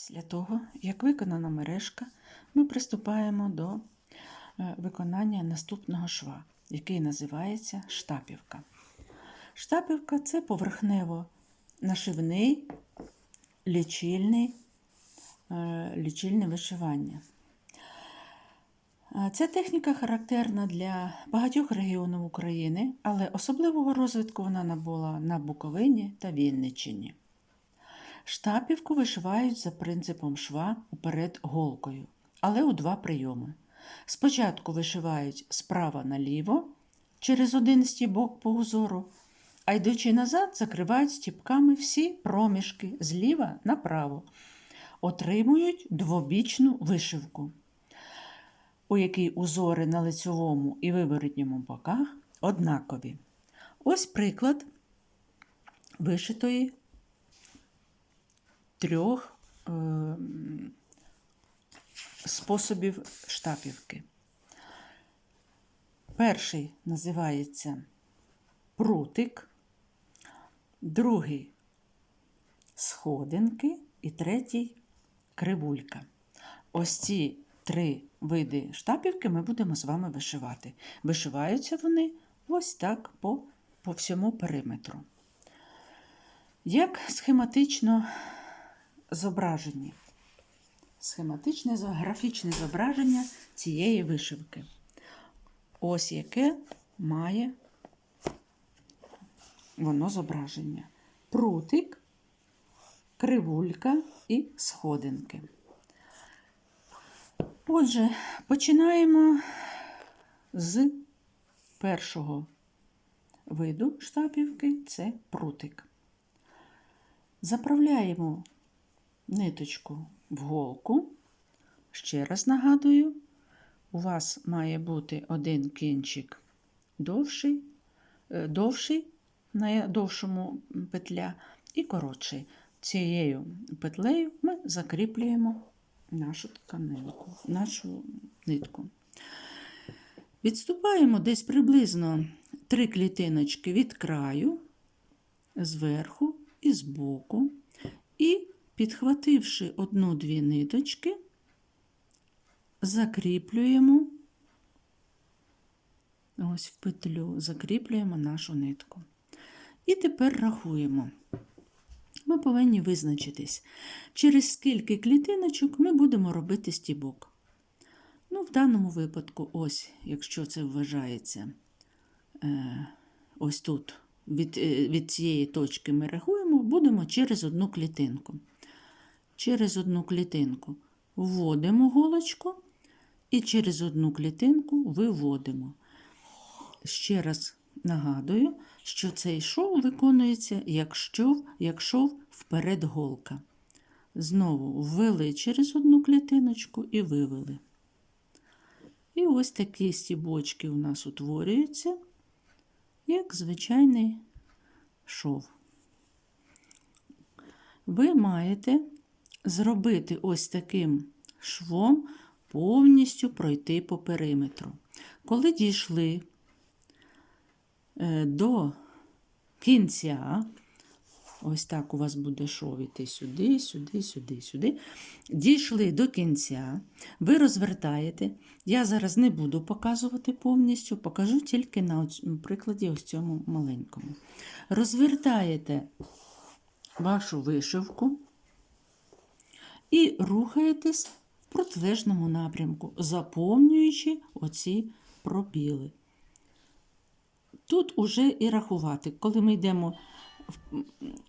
Після того, як виконана мережка, ми приступаємо до е, виконання наступного шва, який називається штапівка. Штапівка це поверхнево нашивний лічильний, е, лічильне вишивання. Е, Ця техніка характерна для багатьох регіонів України, але особливого розвитку вона набула на Буковині та Вінниччині. Штапівку вишивають за принципом шва уперед голкою, але у два прийоми. Спочатку вишивають справа наліво через один стібок по узору, а йдучи назад, закривають стібками всі проміжки зліва направо, отримують двобічну вишивку, у якій узори на лицьовому і виворотньому боках однакові. Ось приклад вишитої трьох е, способів штапівки. Перший називається прутик, другий сходинки і третій кривулька. Ось ці три види штапівки ми будемо з вами вишивати. Вишиваються вони ось так по, по всьому периметру. Як схематично зображені. Схематичне графічне зображення цієї вишивки. Ось яке має воно зображення. Прутик, кривулька і сходинки. Отже, починаємо з першого виду штапівки це прутик. Заправляємо ниточку в голку. Ще раз нагадую, у вас має бути один кінчик довший, е, довший на довшому петля і коротший. Цією петлею ми закріплюємо нашу тканинку, нашу нитку. Відступаємо десь приблизно три клітиночки від краю, зверху і збоку, підхвативши одну-дві ниточки, закріплюємо ось в петлю, закріплюємо нашу нитку. І тепер рахуємо. Ми повинні визначитись, через скільки клітиночок ми будемо робити стібок. Ну, в даному випадку, ось, якщо це вважається, е, ось тут від, е, від цієї точки ми рахуємо, будемо через одну клітинку. Через одну клітинку вводимо голочку і через одну клітинку виводимо. Ще раз нагадую, що цей шов виконується, як шов, як шов вперед голка. Знову ввели через одну клітиночку і вивели. І ось такі стібочки у нас утворюються, як звичайний шов. Ви маєте зробити ось таким швом повністю пройти по периметру. Коли дійшли е, до кінця, ось так у вас буде шов іти сюди, сюди, сюди, сюди. Дійшли до кінця, ви розвертаєте. Я зараз не буду показувати повністю, покажу тільки на прикладі ось цьому маленькому. Розвертаєте вашу вишивку і рухаєтесь в протилежному напрямку, заповнюючи оці пробіли. Тут уже і рахувати, коли ми йдемо в,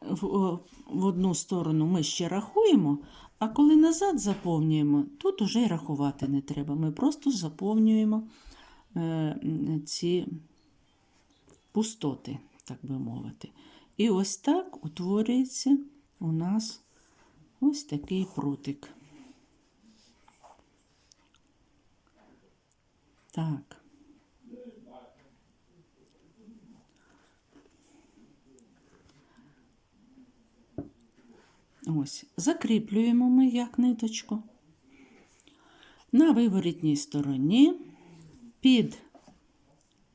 в, в одну сторону, ми ще рахуємо, а коли назад заповнюємо, тут уже й рахувати не треба. Ми просто заповнюємо е, ці пустоти, так би мовити. І ось так утворюється у нас ось такий прутик. Так. Ось, закріплюємо ми як ниточку. На виворітній стороні під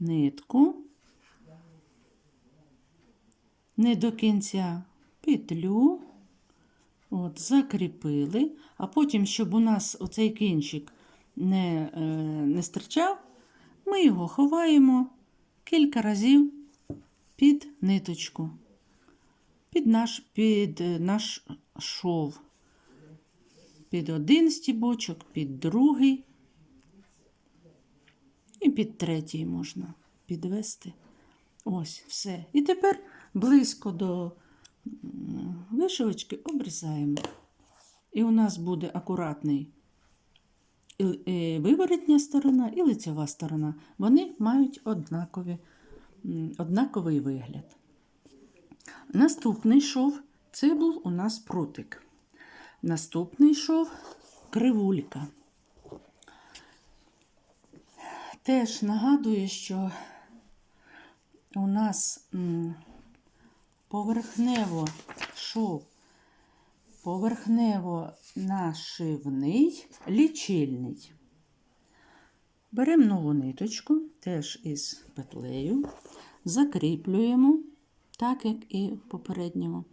нитку, не до кінця петлю, От, закріпили, а потім, щоб у нас оцей кінчик не, е, не стирчав, ми його ховаємо кілька разів під ниточку, під наш, під е, наш шов. Під один стібочок, під другий і під третій можна підвести. Ось, все. І тепер близько до вишивочки обрізаємо. І у нас буде акуратний виворотня сторона і лицева сторона. Вони мають однакові, однаковий вигляд. Наступний шов це був у нас прутик. Наступний шов кривулька. Теж нагадую, що у нас поверхнево шов, поверхнево нашивний, лічильний. Беремо нову ниточку, теж із петлею, закріплюємо, так як і в попередньому,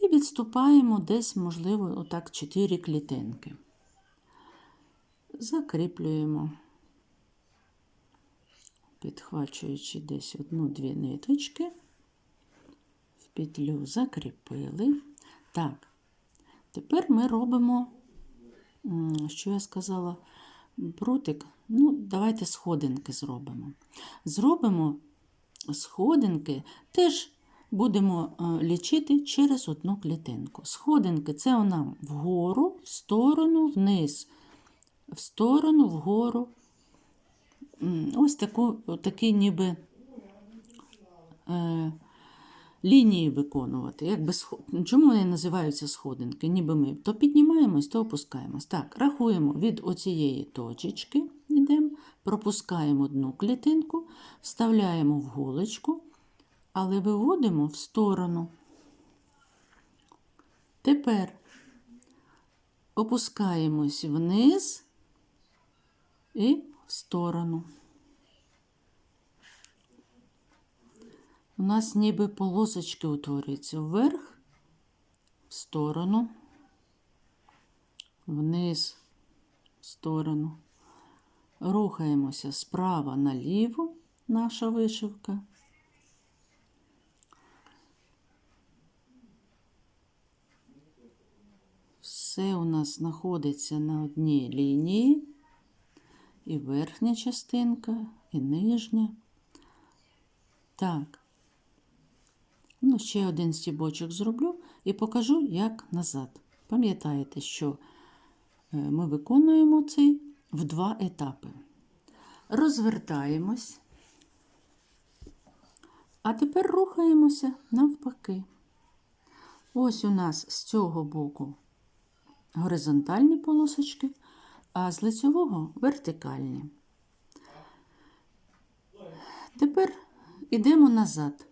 і відступаємо десь, можливо, отак 4 клітинки. Закріплюємо підхвачуючи десь одну-дві ниточки, петлю закріпили. Так, тепер ми робимо, що я сказала, прутик. Ну, давайте сходинки зробимо. Зробимо сходинки, теж будемо е, лічити через одну клітинку. Сходинки це нам вгору, в сторону, вниз, в сторону, вгору, ось таку, такі ніби е, лінії виконувати. Якби. Чому вони називаються сходинки? Ніби ми то піднімаємось, то опускаємось. Так, рахуємо від оцієї точечки, йдемо, пропускаємо одну клітинку, вставляємо в голочку, але виводимо в сторону. Тепер опускаємось вниз і в сторону. У нас ніби полосочки утворюються вверх, в сторону, вниз, в сторону. Рухаємося справа наліво, наша вишивка. Все у нас знаходиться на одній лінії і верхня частинка, і нижня. Так. Ну, ще один стібочок зроблю і покажу, як назад. Пам'ятаєте, що е, ми виконуємо цей в два етапи. Розвертаємось, а тепер рухаємося навпаки. Ось у нас з цього боку горизонтальні полосочки, а з лицевого вертикальні. Тепер йдемо назад.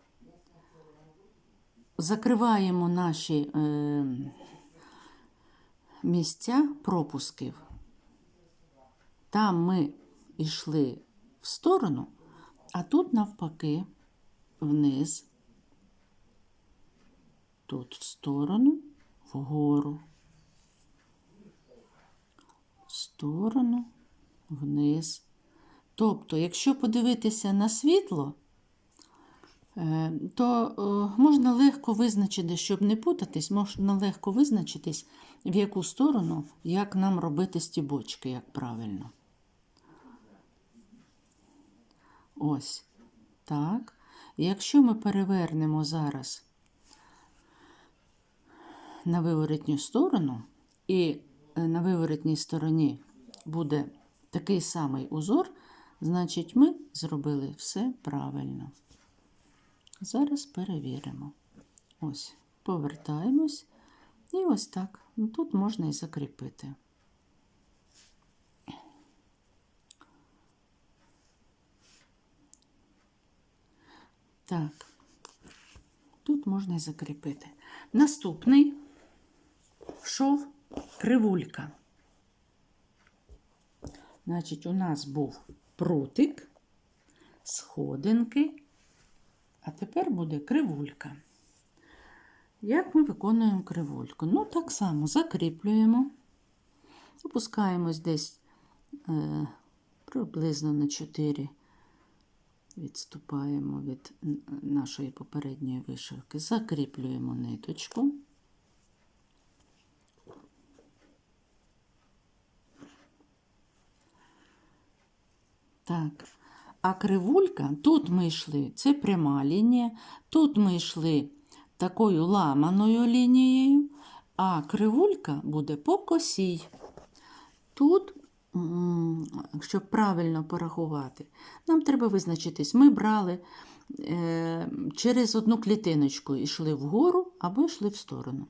Закриваємо наші е, місця пропусків. Там ми йшли в сторону, а тут навпаки вниз, тут в сторону, вгору в сторону, вниз. Тобто, якщо подивитися на світло, то е, можна легко визначити, щоб не путатись, можна легко визначитись, в яку сторону, як нам робити стібочки, як правильно. Ось так. Якщо ми перевернемо зараз на виворотню сторону і е, на виворотній стороні буде такий самий узор, значить ми зробили все правильно. Зараз перевіримо. Ось, повертаємось. І ось так. Тут можна і закріпити. Так, тут можна і закріпити. Наступний шов кривулька. Значить, у нас був прутик, сходинки, а тепер буде кривулька. Як ми виконуємо кривульку? Ну, так само закріплюємо, опускаємось десь е, приблизно на 4, відступаємо від нашої попередньої вишивки, закріплюємо ниточку. Так. А кривулька, тут ми йшли, це пряма лінія, тут ми йшли такою ламаною лінією, а кривулька буде по косій. Тут, щоб правильно порахувати, нам треба визначитись. Ми брали е, через одну клітиночку йшли вгору або йшли в сторону.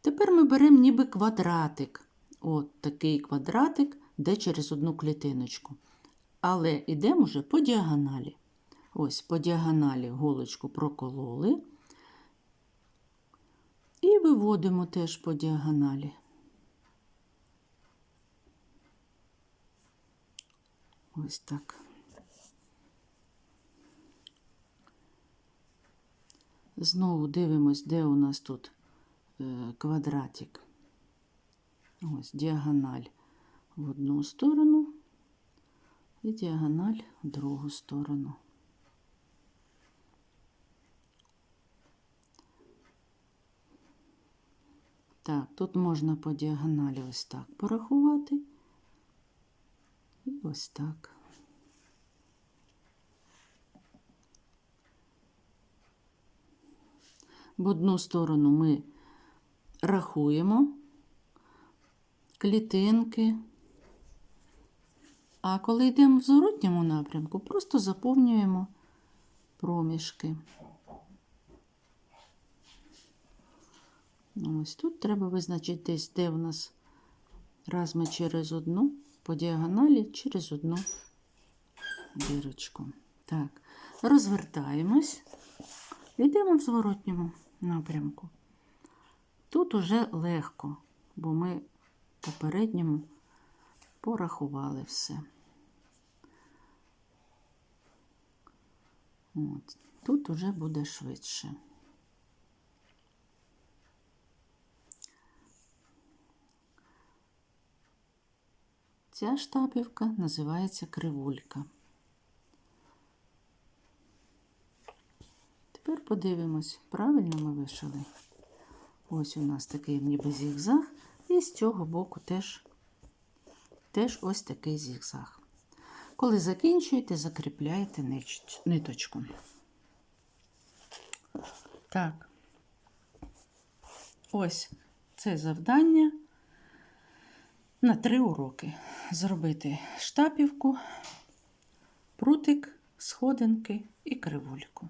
Тепер ми беремо ніби квадратик. От такий квадратик, де через одну клітиночку. Але йдемо вже по діагоналі. Ось по діагоналі голочку прокололи. І виводимо теж по діагоналі. Ось так. Знову дивимось, де у нас тут е, квадратик. Ось діагональ в одну сторону і діагональ в другу сторону. Так, тут можна по діагоналі ось так порахувати. І ось так. В одну сторону ми рахуємо клітинки, а коли йдемо в зворотньому напрямку, просто заповнюємо проміжки. Ось тут треба визначитись, де в нас раз ми через одну, по діагоналі через одну дірочку. Так, розвертаємось, йдемо в зворотньому напрямку. Тут уже легко, бо ми попередньому порахували все. От. Тут уже буде швидше. Ця штапівка називається кривулька. Тепер подивимось, правильно ми вишили. Ось у нас такий ніби зігзаг, і з цього боку теж, теж ось такий зігзаг. Коли закінчуєте, закріпляєте ниточку. Так, ось це завдання на три уроки. Зробити штапівку, прутик, сходинки і кривульку.